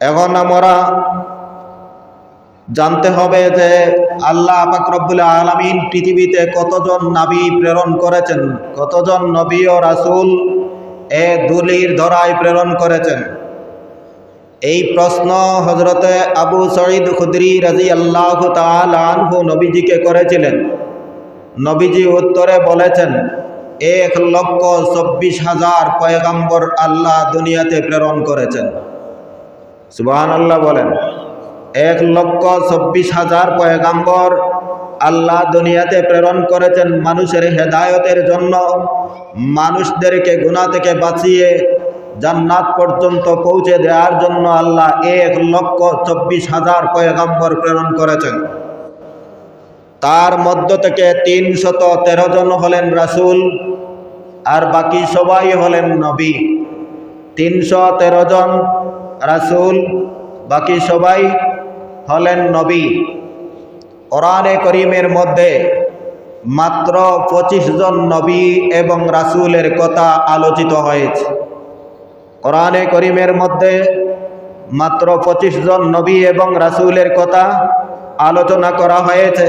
এখন আমরা জানতে হবে যে আল্লাহ পাকরবুল আলমিন পৃথিবীতে কতজন নাবী প্রেরণ করেছেন? কতজন নবী ও রাসুল এ দুলির ধরায় প্রেরণ করেছেন? এই প্রশ্ন হজরতে আবু সঈদ খুদরি রাজি আল্লাহ তালহু নবীজিকে করেছিলেন। নবীজি উত্তরে বলেছেন, এক লক্ষ চব্বিশ হাজার পয়গাম্বর আল্লাহ দুনিয়াতে প্রেরণ করেছেন। সুবাহান আল্লাহ বলেন, এক লক্ষ চব্বিশ হাজার পয়গাম্বর আল্লাহ দুনিয়াতে প্রেরণ করেছেন মানুষের হেদায়তের জন্য। মানুষদেরকে গুণা থেকে বাঁচিয়ে জান্নাত পর্যন্ত পৌঁছে দেওয়ার জন্য আল্লাহ এক লক্ষ চব্বিশ হাজার পয়গাম্বর প্রেরণ করেছেন। তার মধ্য থেকে তিনশত তেরো জন হলেন রাসুল আর বাকি সবাই হলেন নবী। তিনশো তেরো জন রাসুল, বাকি সবাই হলেন নবী। কোরআনে করিমের মধ্যে মাত্র পঁচিশ জন নবী এবং রাসুলের কথা আলোচিত হয়েছে। কোরআনে করিমের মধ্যে মাত্র পঁচিশ জন নবী এবং রাসুলের কথা আলোচনা করা হয়েছে।